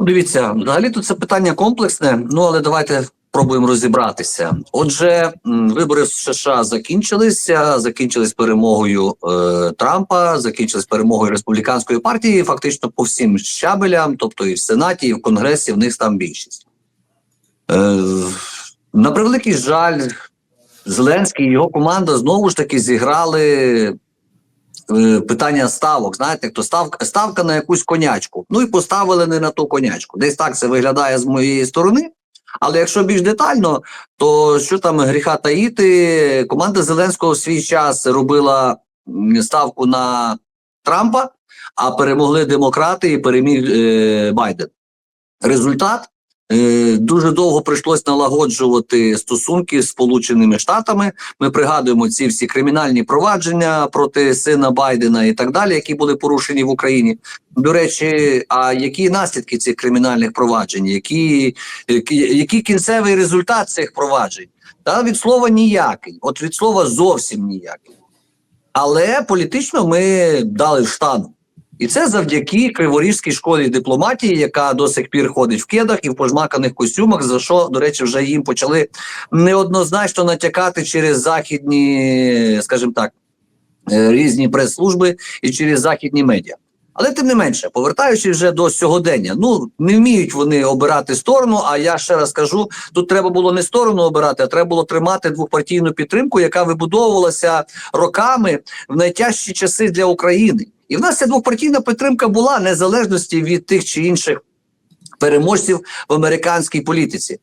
Ну, Дивіться, взагалі тут це питання комплексне. Ну але давайте пробуємо розібратися. Отже, вибори в США закінчилися. Закінчились перемогою е, Трампа, закінчились перемогою республіканської партії. Фактично по всім щабелям, тобто і в Сенаті, і в Конгресі, в них там більшість. Е, на превеликий жаль, Зеленський і його команда знову ж таки зіграли питання ставок. Знаєте, хто ставка, ставка на якусь конячку. Ну і поставили не на ту конячку. Десь так це виглядає з моєї сторони. Але якщо більш детально, то що там гріха таїти, команда Зеленського в свій час робила ставку на Трампа, а перемогли демократи і переміг е, Байден. Результат Е, Дуже довго прийшлось налагоджувати стосунки з Сполученими Штатами. Ми пригадуємо ці всі кримінальні провадження проти сина Байдена і так далі, які були порушені в Україні. До речі, а які наслідки цих кримінальних проваджень? Які, які, який кінцевий результат цих проваджень? Та від слова ніякий, от від слова зовсім ніякий. Але політично ми дали штану. І це завдяки Криворізькій школі дипломатії, яка до сих пір ходить в кедах і в пожмаканих костюмах, за що, до речі, вже їм почали неоднозначно натякати через західні, скажімо так, е, різні прес-служби і через західні медіа. Але тим не менше, повертаючись вже до сьогодення, ну не вміють вони обирати сторону. А я ще раз кажу: тут треба було не сторону обирати, а треба було тримати двопартійну підтримку, яка вибудовувалася роками в найтяжчі часи для України. І в нас ця двопартійна підтримка була незалежності від тих чи інших переможців в американській політиці.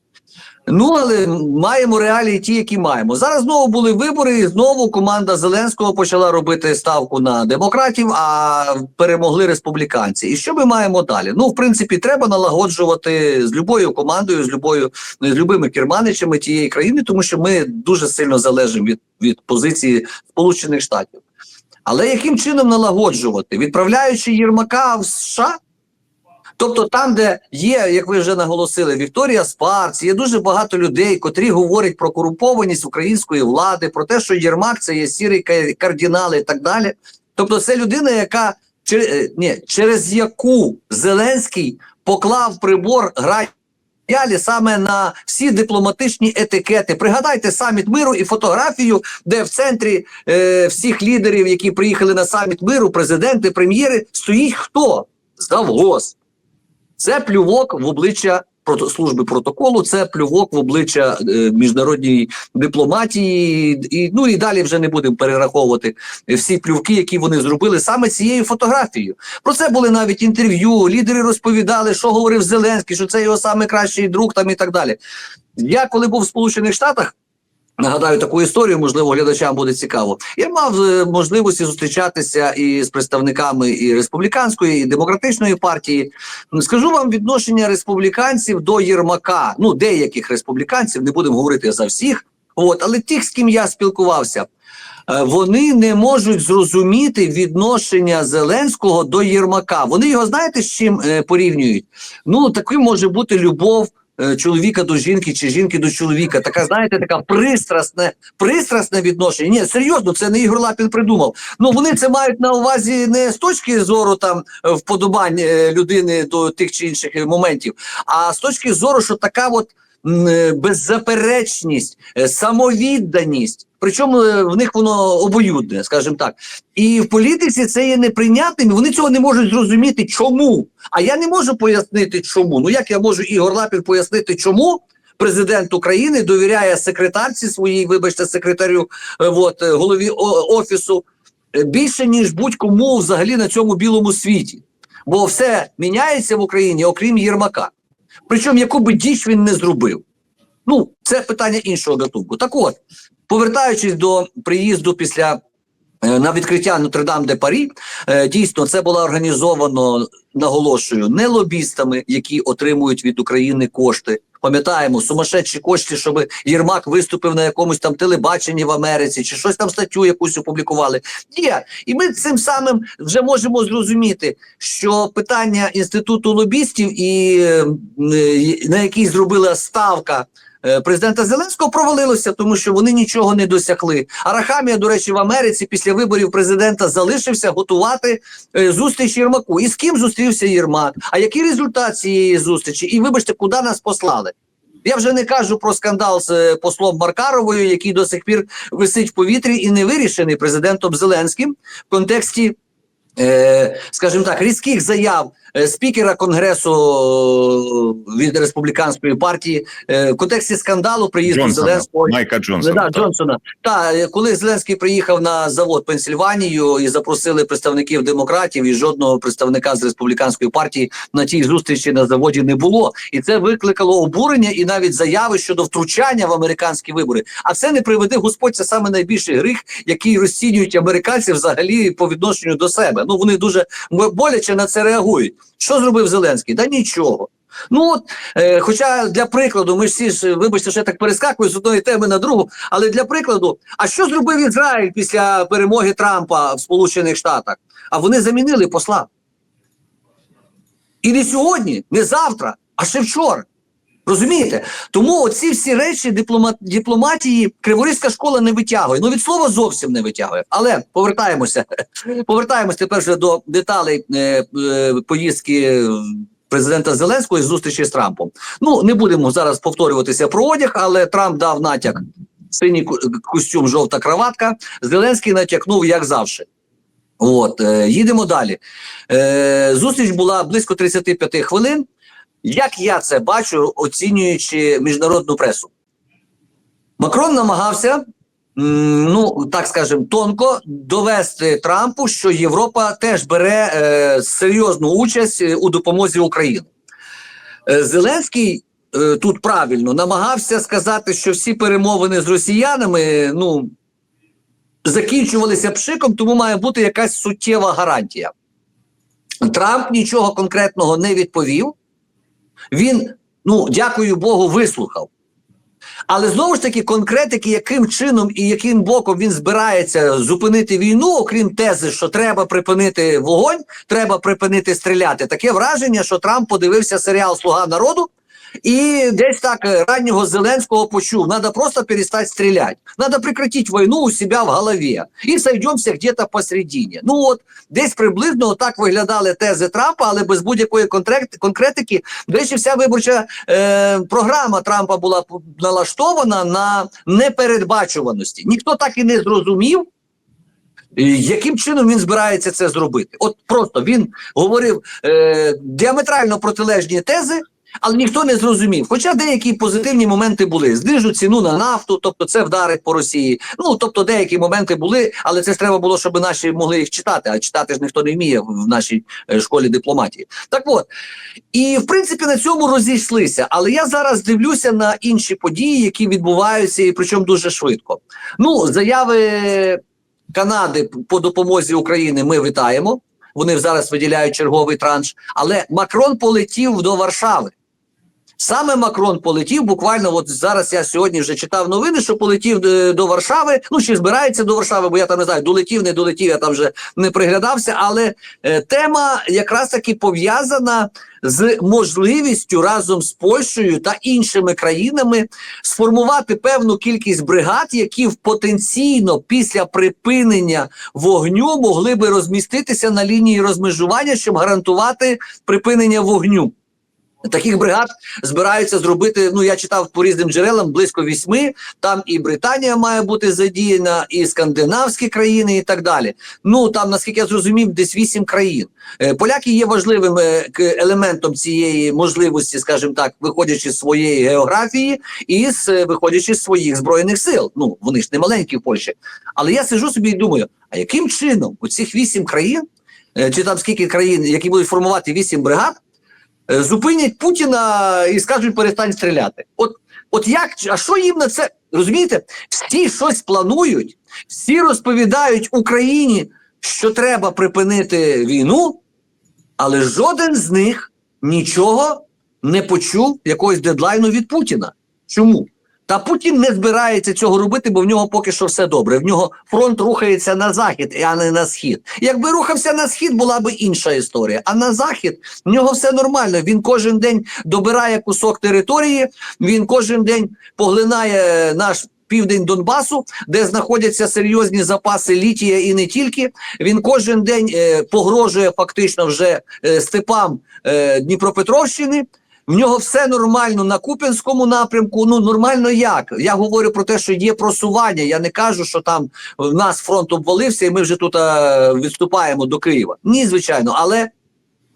Ну, але маємо реалії ті, які маємо. Зараз знову були вибори, і знову команда Зеленського почала робити ставку на демократів, а перемогли республіканці. І що ми маємо далі? Ну, в принципі, треба налагоджувати з любою командою, з любою з любими керманичами тієї країни, тому що ми дуже сильно залежимо від, від позиції Сполучених Штатів. Але яким чином налагоджувати? Відправляючи Єрмака в США? Тобто, там, де є, як ви вже наголосили, Вікторія Спарц, є дуже багато людей, котрі говорять про корумпованість української влади, про те, що Єрмак це є сірий ка- кардинал і так далі. Тобто, це людина, яка чер- е, ні, через яку Зеленський поклав прибор грай. Ялі саме на всі дипломатичні етикети. Пригадайте саміт миру і фотографію, де в центрі е, всіх лідерів, які приїхали на саміт миру, президенти, прем'єри, стоїть хто? Завгос. Це плювок в обличчя служби протоколу, це плювок в обличчя е, міжнародній дипломатії, і ну і далі вже не будемо перераховувати всі плювки, які вони зробили саме цією фотографією. Про це були навіть інтерв'ю. Лідери розповідали, що говорив Зеленський, що це його саме кращий друг там і так далі. Я коли був в Сполучених Штатах. Нагадаю таку історію, можливо, глядачам буде цікаво. Я мав е, можливості зустрічатися і з представниками і республіканської, і демократичної партії. Скажу вам відношення республіканців до Єрмака. Ну, деяких республіканців, не будемо говорити за всіх. От, але тих, з ким я спілкувався, е, вони не можуть зрозуміти відношення Зеленського до Єрмака. Вони його знаєте, з чим е, порівнюють? Ну, таким може бути любов чоловіка до жінки чи жінки до чоловіка. Така, знаєте, така пристрасне, пристрасне відношення. Ні, серйозно, це не Ігор Лапін придумав. Ну вони це мають на увазі не з точки зору там е, вподобань е, людини до тих чи інших е, моментів, а з точки зору, що така от е, беззаперечність, е, самовідданість. Причому е, в них воно обоюдне, скажімо так. І в політиці це є неприйнятним. Вони цього не можуть зрозуміти, чому. А я не можу пояснити, чому. Ну як я можу Ігор Лапін пояснити, чому президент України довіряє секретарці своїй, вибачте, секретарю, е, от, е, голові офісу більше ніж будь-кому взагалі на цьому білому світі. Бо все міняється в Україні, окрім Єрмака. Причому яку би діч він не зробив. Ну, це питання іншого гатунку. Так от, повертаючись до приїзду після е, на відкриття Нотр-Дам де Парі, е, дійсно це було організовано, наголошую, не лобістами, які отримують від України кошти. Пам'ятаємо, сумасшедші кошти, щоб Єрмак виступив на якомусь там телебаченні в Америці, чи щось там статтю якусь опублікували. Є. І ми цим самим вже можемо зрозуміти, що питання інституту лобістів, і е, на який зробила ставка президента Зеленського провалилося, тому що вони нічого не досягли. Арахамія, до речі, в Америці після виборів президента залишився готувати е, зустріч Єрмаку. І з ким зустрівся Єрмак? А який результат цієї зустрічі? І вибачте, куди нас послали? Я вже не кажу про скандал з е, послом Маркаровою, який до сих пір висить в повітрі і не вирішений президентом Зеленським в контексті, е, скажімо так, різких заяв е, спікера конгресу е, від республіканської партії е, в контексті скандалу приїзду Джонсона, Зеленського. Майка Джонсона. Да, так. Джонсона. Та е, коли Зеленський приїхав на завод Пенсільванію і запросили представників демократів, і жодного представника з республіканської партії на тій зустрічі на заводі не було. І це викликало обурення і навіть заяви щодо втручання в американські вибори. А це не приведе Господь. Це саме найбільший гріх, який розцінюють американці взагалі по відношенню до себе. Ну вони дуже боляче на це реагують. Що зробив Зеленський? Да нічого. Ну от, е, хоча для прикладу, ми всі ж, вибачте, що я так перескакую з одної теми на другу, але для прикладу, а що зробив Ізраїль після перемоги Трампа в Сполучених Штатах? А вони замінили посла. І не сьогодні, не завтра, а ще вчора. Розумієте? Тому оці всі речі диплома... дипломатії Криворізька школа не витягує. Ну від слова зовсім не витягує. Але повертаємося. Повертаємося тепер вже до деталей е, е, поїздки президента Зеленського і зустрічі з Трампом. Ну не будемо зараз повторюватися про одяг, але Трамп дав натяк синій костюм, жовта краватка. Зеленський натякнув, як завжди. От, е, їдемо далі. Е, зустріч була близько 35 хвилин. Як я це бачу, оцінюючи міжнародну пресу, Макрон намагався, ну так скажемо, тонко довести Трампу, що Європа теж бере е, серйозну участь е, у допомозі Україні. Е, Зеленський е, тут правильно намагався сказати, що всі перемовини з росіянами ну, закінчувалися пшиком, тому має бути якась суттєва гарантія. Трамп нічого конкретного не відповів. Він, ну, дякую Богу, вислухав. Але знову ж таки, конкретики, яким чином і яким боком він збирається зупинити війну, окрім тези, що треба припинити вогонь, треба припинити стріляти. Таке враження, що Трамп подивився серіал Слуга народу і десь так е, раннього Зеленського почув: надо просто перестати стріляти, надо прекратити війну у себе в голові і сойдемося где-то посередині. Ну от десь приблизно так виглядали тези Трампа, але без будь-якої конкретики. До речі, вся виборча е, програма Трампа була налаштована на непередбачуваності. Ніхто так і не зрозумів. е, Яким чином він збирається це зробити? От просто він говорив е, діаметрально протилежні тези, але ніхто не зрозумів. Хоча деякі позитивні моменти були: знижуть ціну на нафту, тобто це вдарить по Росії. Ну тобто деякі моменти були, але це ж треба було, щоб наші могли їх читати. А читати ж ніхто не вміє в нашій е, школі дипломатії. Так от і в принципі на цьому розійшлися. Але я зараз дивлюся на інші події, які відбуваються, і причому дуже швидко. Ну, заяви Канади по допомозі Україні ми вітаємо. Вони зараз виділяють черговий транш, але Макрон полетів до Варшави. Саме Макрон полетів. Буквально, от зараз я сьогодні вже читав новини, що полетів е, до Варшави. Ну чи збирається до Варшави, бо я там не знаю, долетів, не долетів, я там вже не приглядався. Але е, тема якраз таки пов'язана з можливістю разом з Польщею та іншими країнами сформувати певну кількість бригад, які в потенційно після припинення вогню могли би розміститися на лінії розмежування, щоб гарантувати припинення вогню. Таких бригад збираються зробити. Ну я читав по різним джерелам близько вісьми. Там і Британія має бути задіяна, і скандинавські країни, і так далі. Ну там, наскільки я зрозумів, десь вісім країн. Е, Поляки є важливим е, елементом цієї можливості, скажімо так, виходячи з своєї географії і з е, виходячи з своїх збройних сил. Ну вони ж не маленькі в Польщі. Але я сиджу собі і думаю: а яким чином у цих вісім країн, чи там скільки країн, які будуть формувати вісім бригад? Е, зупинять Путіна і скажуть перестань стріляти. От, от як а що їм на це розумієте? Всі щось планують, всі розповідають Україні, що треба припинити війну, але жоден з них нічого не почув якогось дедлайну від Путіна. Чому? Та Путін не збирається цього робити, бо в нього поки що все добре. В нього фронт рухається на захід, а не на схід. Якби рухався на схід, була б інша історія. А на захід в нього все нормально. Він кожен день добирає кусок території, він кожен день поглинає наш. Південь Донбасу, де знаходяться серйозні запаси літія і не тільки. Він кожен день е, погрожує фактично вже е, степам е, Дніпропетровщини. В нього все нормально на Куп'янському напрямку. Ну нормально як? Я говорю про те, що є просування. Я не кажу, що там в нас фронт обвалився, і ми вже тут е, відступаємо до Києва. Ні, звичайно, але.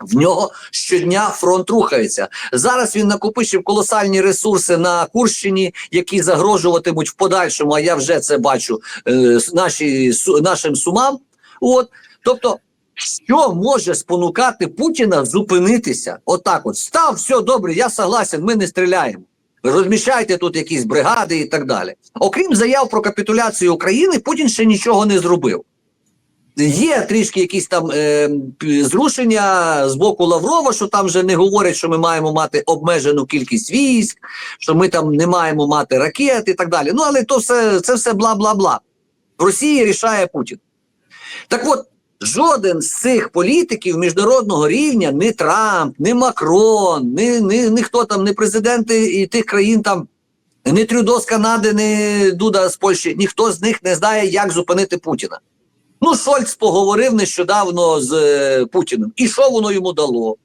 В нього щодня фронт рухається. Зараз він накопичив колосальні ресурси на Курщині, які загрожуватимуть в подальшому. А я вже це бачу е, наші, су, нашим сумам. От тобто, що може спонукати Путіна зупинитися? Отак, от став, все добре, я согласен, ми не стріляємо. Розміщайте тут якісь бригади і так далі. Окрім заяв про капітуляцію України, Путін ще нічого не зробив. Є трішки якісь там е, зрушення з боку Лаврова, що там вже не говорять, що ми маємо мати обмежену кількість військ, що ми там не маємо мати ракет і так далі. Ну але то все це все бла бла бла. В Росії рішає Путін. Так от, жоден з цих політиків міжнародного рівня, не Трамп, не Макрон, не, не, не хто там, не президенти і тих країн там. Не Трюдо з Канади, не Дуда з Польщі, ніхто з них не знає, як зупинити Путіна. Ну, Шольц поговорив нещодавно з е, Путіним. І що воно йому дало?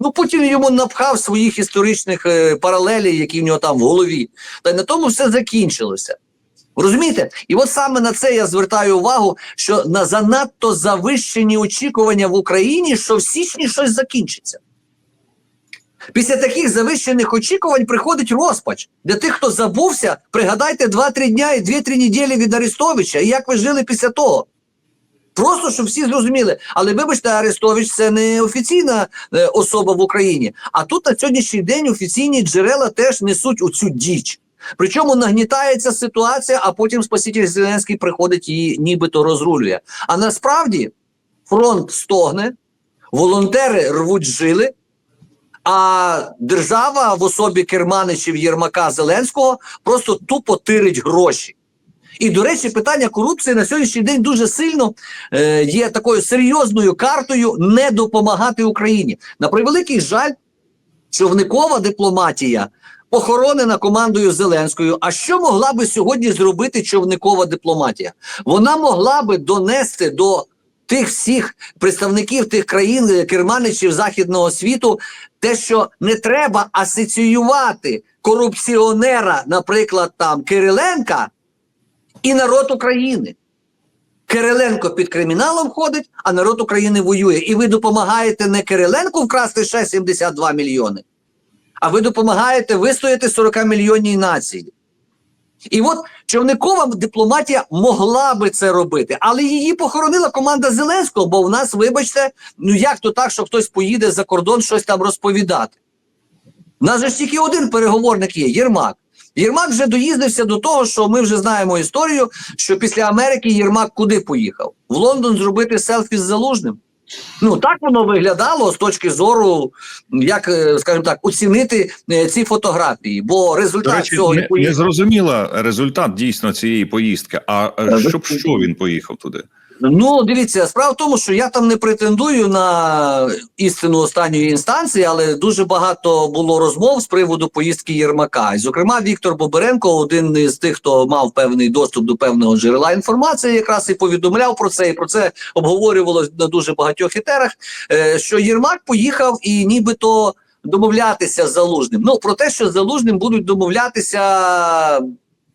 Ну, Путін йому напхав своїх історичних е, паралелей, які в нього там в голові. Та й на тому все закінчилося. Розумієте? І от саме на це я звертаю увагу, що на занадто завищені очікування в Україні, що в січні щось закінчиться. Після таких завищених очікувань приходить розпач. Для тих, хто забувся, пригадайте 2-3 дня і 2-3 неділі від Арестовича, і як ви жили після того. Просто щоб всі зрозуміли. Але вибачте, Арестович це не офіційна е, особа в Україні. А тут на сьогоднішній день офіційні джерела теж несуть оцю діч. Причому нагнітається ситуація, а потім Спаситель Зеленський приходить і нібито розрулює. А насправді фронт стогне, волонтери рвуть жили, а держава в особі керманичів Єрмака Зеленського просто тупо тирить гроші. І, до речі, питання корупції на сьогоднішній день дуже сильно е, є такою серйозною картою не допомагати Україні. На превеликий жаль, човникова дипломатія похоронена командою Зеленською. А що могла би сьогодні зробити човникова дипломатія? Вона могла би донести до тих всіх представників тих країн, е, керманичів західного світу, те, що не треба асоціювати корупціонера, наприклад, там Кириленка і народ України. Кириленко під криміналом ходить, а народ України воює. І ви допомагаєте не Кириленку вкрасти ще 72 мільйони, а ви допомагаєте вистояти 40 мільйонній нації. І от човникова дипломатія могла би це робити, але її похоронила команда Зеленського, бо в нас, вибачте, ну як то так, що хтось поїде за кордон щось там розповідати. У нас же ж тільки один переговорник є Єрмак. Єрмак вже доїздився до того, що ми вже знаємо історію, що після Америки Єрмак куди поїхав? В Лондон зробити селфі з залужним. Ну так воно виглядало з точки зору, як е, скажімо так, оцінити е, ці фотографії, бо результат речі, цього не, не не зрозуміла результат дійсно цієї поїздки. А е, щоб що він поїхав туди? Ну, дивіться, справа в тому, що я там не претендую на істину останньої інстанції, але дуже багато було розмов з приводу поїздки Єрмака. І, зокрема, Віктор Боберенко, один із тих, хто мав певний доступ до певного джерела інформації, якраз і повідомляв про це, і про це обговорювалось на дуже багатьох етерах, е, що Єрмак поїхав і нібито домовлятися з залужним. Ну про те, що з залужним будуть домовлятися.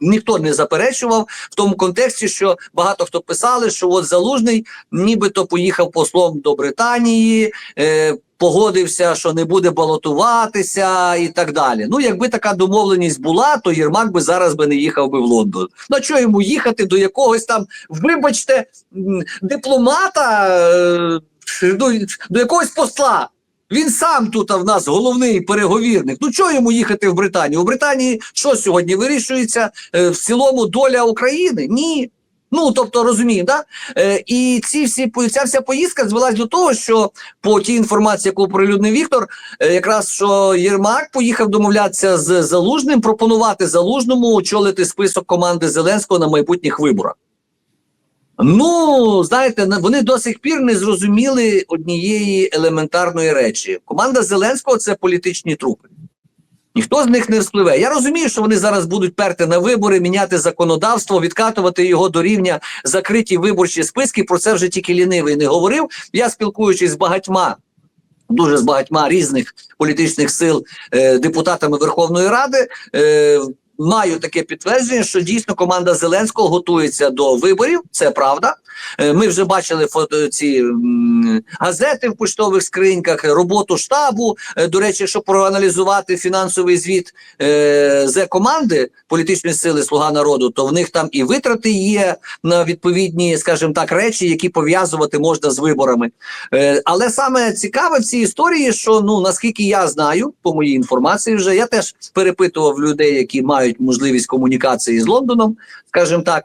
Ніхто не заперечував в тому контексті, що багато хто писали, що от залужний нібито поїхав послом до Британії, е, погодився, що не буде балотуватися і так далі. Ну, якби така домовленість була, то Єрмак би зараз би не їхав би в Лондон. На що йому їхати до якогось там, вибачте, дипломата, е, до, до якогось посла? Він сам тут в нас головний переговірник. Ну чого йому їхати в Британію? У Британії що сьогодні вирішується е, в цілому доля України? Ні. Ну тобто розуміємо, да? Е, і ці всі ця вся поїздка звелась до того, що по тій інформації, яку прилюднив Віктор, е, якраз що Єрмак поїхав домовлятися з Залужним, пропонувати Залужному очолити список команди Зеленського на майбутніх виборах. Ну, знаєте, вони до сих пір не зрозуміли однієї елементарної речі. Команда Зеленського це політичні трупи. Ніхто з них не вспливе. Я розумію, що вони зараз будуть перти на вибори, міняти законодавство, відкатувати його до рівня закриті виборчі списки. Про це вже тільки лінивий не говорив. Я спілкуючись з багатьма. Дуже з багатьма різних політичних сил е, депутатами Верховної Ради е, маю таке підтвердження, що дійсно команда Зеленського готується до виборів. Це правда. Е, Ми вже бачили фото ці газети в поштових скриньках, роботу штабу. Е, До речі, якщо проаналізувати фінансовий звіт е, з команди політичної сили Слуга народу, то в них там і витрати є на відповідні, скажімо так, речі, які пов'язувати можна з виборами. Але саме цікаве в цій історії, що ну наскільки я знаю, по моїй інформації, вже я теж перепитував людей, які мають можливість комунікації з Лондоном, скажімо так.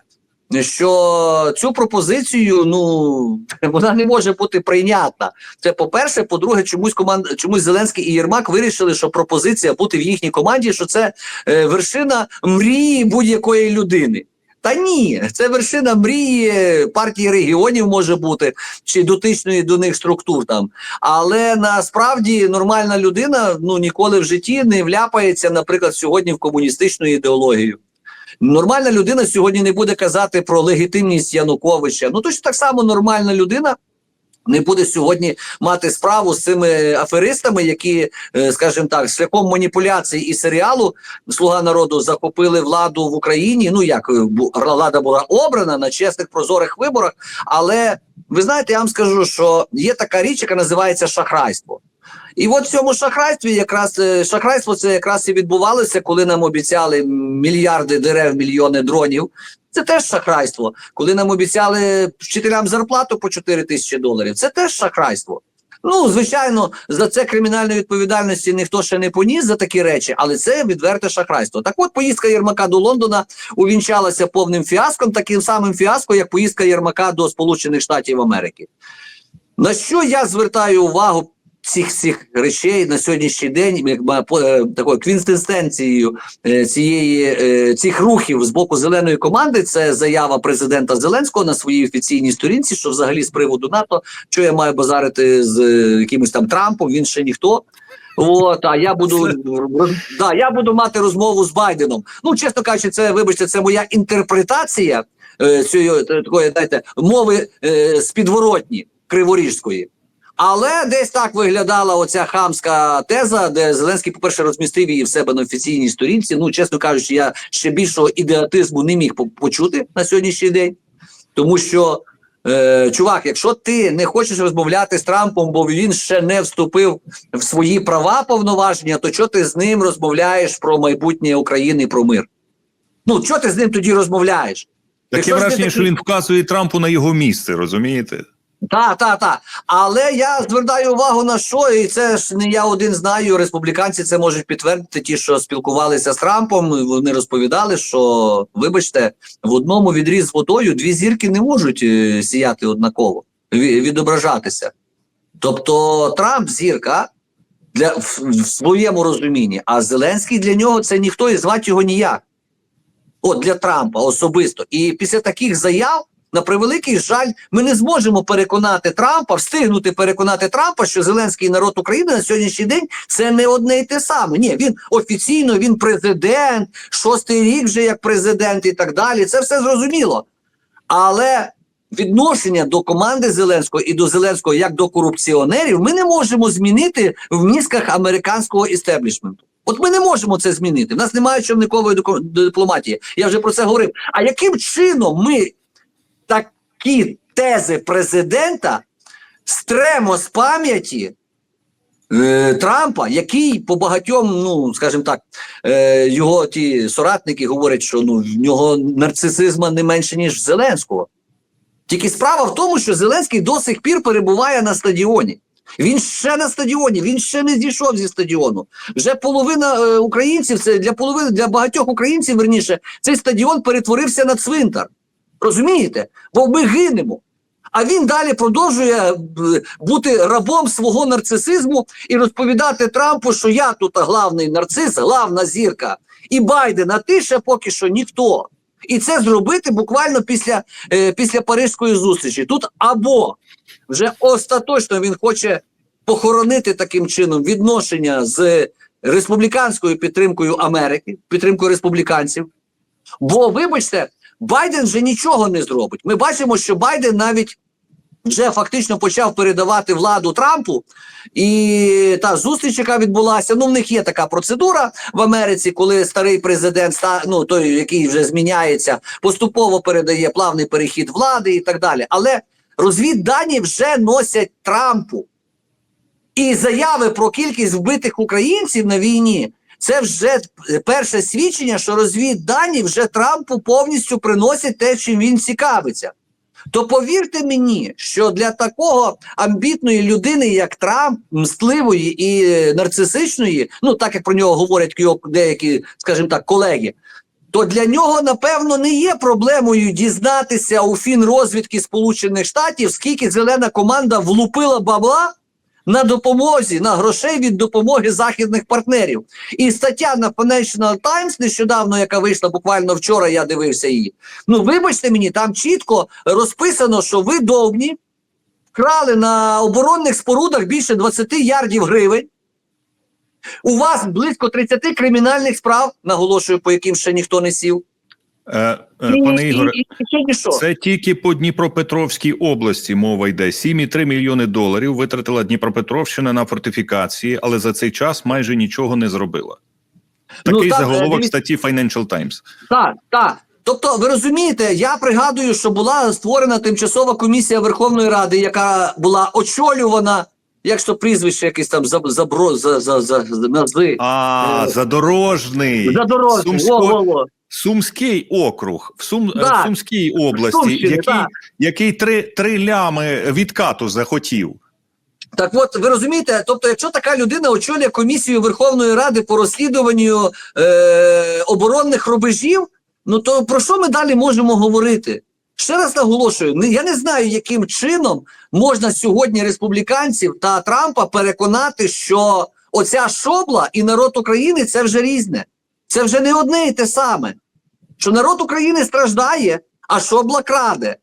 Що цю пропозицію ну вона не може бути прийнятна. Це по-перше, по-друге, чомусь команд чомусь Зеленський і Єрмак вирішили, що пропозиція бути в їхній команді, що це е, вершина мрії будь-якої людини. Та ні, це вершина мрії партії регіонів може бути чи дотичної до них структур там. Але насправді нормальна людина ну ніколи в житті не вляпається, наприклад, сьогодні в комуністичну ідеологію. Нормальна людина сьогодні не буде казати про легітимність Януковича. Ну точно так само нормальна людина. Не буде сьогодні мати справу з цими аферистами, які, е, скажімо так, шляхом маніпуляцій і серіалу Слуга народу захопили владу в Україні. Ну як е, влада була обрана на чесних прозорих виборах. Але ви знаєте, я вам скажу, що є така річ, яка називається шахрайство. І от в цьому шахрайстві якраз е, шахрайство це якраз і відбувалося, коли нам обіцяли мільярди дерев, мільйони дронів. Це теж шахрайство. Коли нам обіцяли вчителям зарплату по 4 тисячі доларів, це теж шахрайство. Ну, звичайно, за це кримінальної відповідальності ніхто ще не поніс за такі речі, але це відверте шахрайство. Так от поїздка Єрмака до Лондона увінчалася повним фіаском, таким самим фіаско, як поїздка Єрмака до Сполучених Штатів Америки. На що я звертаю увагу цих цих речей на сьогоднішній день, як е, такою квінтесенцією е, цієї е, цих рухів з боку зеленої команди, це заява президента Зеленського на своїй офіційній сторінці, що взагалі з приводу НАТО, що я маю базарити з якимось там Трампом, він ще ніхто. От, а я буду да, я буду мати розмову з Байденом. Ну, чесно кажучи, це вибачте, це моя інтерпретація е, цієї такої, знаєте, мови е, з підворотні криворіжської. Але десь так виглядала оця хамська теза, де Зеленський, по-перше, розмістив її в себе на офіційній сторінці. Ну, чесно кажучи, я ще більшого ідеатизму не міг почути на сьогоднішній день, тому що. Е, чувак, якщо ти не хочеш розмовляти з Трампом, бо він ще не вступив в свої права повноваження, то що ти з ним розмовляєш про майбутнє України і про мир? Ну, що ти з ним тоді розмовляєш? Таке ж ти враження, що він вказує Трампу на його місце, розумієте? Так, так, так. Але я звертаю увагу на що, і це ж не я один знаю. Республіканці це можуть підтвердити. Ті, що спілкувалися з Трампом, вони розповідали, що вибачте, в одному відрі з водою дві зірки не можуть е, сіяти однаково, відображатися. Тобто Трамп зірка для в, в своєму розумінні, а Зеленський для нього це ніхто і звати його ніяк. От для Трампа особисто. І після таких заяв, на превеликий жаль, ми не зможемо переконати Трампа, встигнути переконати Трампа, що Зеленський народ України на сьогоднішній день це не одне і те саме. Ні, він офіційно, він президент, шостий рік вже як президент і так далі. Це все зрозуміло. Але відношення до команди Зеленського і до Зеленського як до корупціонерів ми не можемо змінити в мізках американського істеблішменту. От ми не можемо це змінити. В нас немає човникової дипломатії. Я вже про це говорив. А яким чином ми такі тези президента стремо з пам'яті е, Трампа, який по багатьом, ну скажімо так, е, його ті соратники говорять, що ну в нього нарцисизма не менше ніж Зеленського. Тільки справа в тому, що Зеленський до сих пір перебуває на стадіоні. Він ще на стадіоні, він ще не зійшов зі стадіону. Вже половина е, українців, це для половини для багатьох українців, верніше, цей стадіон перетворився на цвинтар. Розумієте? Бо ми гинемо. А він далі продовжує е, бути рабом свого нарцисизму і розповідати Трампу, що я тут главний нарцис, главна зірка. І Байден, а ти ще поки що ніхто. І це зробити буквально після, е, після Парижської зустрічі. Тут або вже остаточно він хоче похоронити таким чином відношення з республіканською підтримкою Америки, підтримкою республіканців. Бо, вибачте, Байден вже нічого не зробить. Ми бачимо, що Байден навіть вже фактично почав передавати владу Трампу, і та зустріч, яка відбулася, ну в них є така процедура в Америці, коли старий президент, ну той, який вже зміняється, поступово передає плавний перехід влади і так далі. Але розвіддані вже носять Трампу. І заяви про кількість вбитих українців на війні це вже перше свідчення, що розвіддані вже Трампу повністю приносять те, чим він цікавиться. То повірте мені, що для такого амбітної людини, як Трамп, мстливої і е, нарцисичної, ну так як про нього говорять його деякі, скажімо так, колеги, то для нього напевно не є проблемою дізнатися у фінрозвідки Сполучених Штатів, скільки зелена команда влупила бабла на допомозі, на грошей від допомоги західних партнерів. І стаття на Financial Times нещодавно, яка вийшла буквально вчора, я дивився її. Ну, вибачте мені, там чітко розписано, що ви довгні вкрали на оборонних спорудах більше 20 ярдів гривень. У вас близько 30 кримінальних справ, наголошую, по яким ще ніхто не сів. Е, е, пане Ігоре, це тільки по Дніпропетровській області мова йде. 7,3 мільйони доларів витратила Дніпропетровщина на фортифікації, але за цей час майже нічого не зробила. Ну, Такий так, заголовок дивіться. статті Financial Times. Так, так. Тобто, ви розумієте, я пригадую, що була створена тимчасова комісія Верховної Ради, яка була очолювана, якщо прізвище якесь там за, забро, за, за, за, за, назви. А, Е, задорожний. Задорожний, Сумсько- во, во, во. Сумський округ в Сум, Да. в Сумській області, Сумщини, який, так. який три, три лями відкату захотів. Так от, ви розумієте, тобто, якщо така людина очолює комісію Верховної Ради по розслідуванню е, оборонних рубежів, ну то про що ми далі можемо говорити? Ще раз наголошую, я не знаю, яким чином можна сьогодні республіканців та Трампа переконати, що оця шобла і народ України це вже різне. Це вже не одне і те саме. Що народ України страждає, а шобла краде.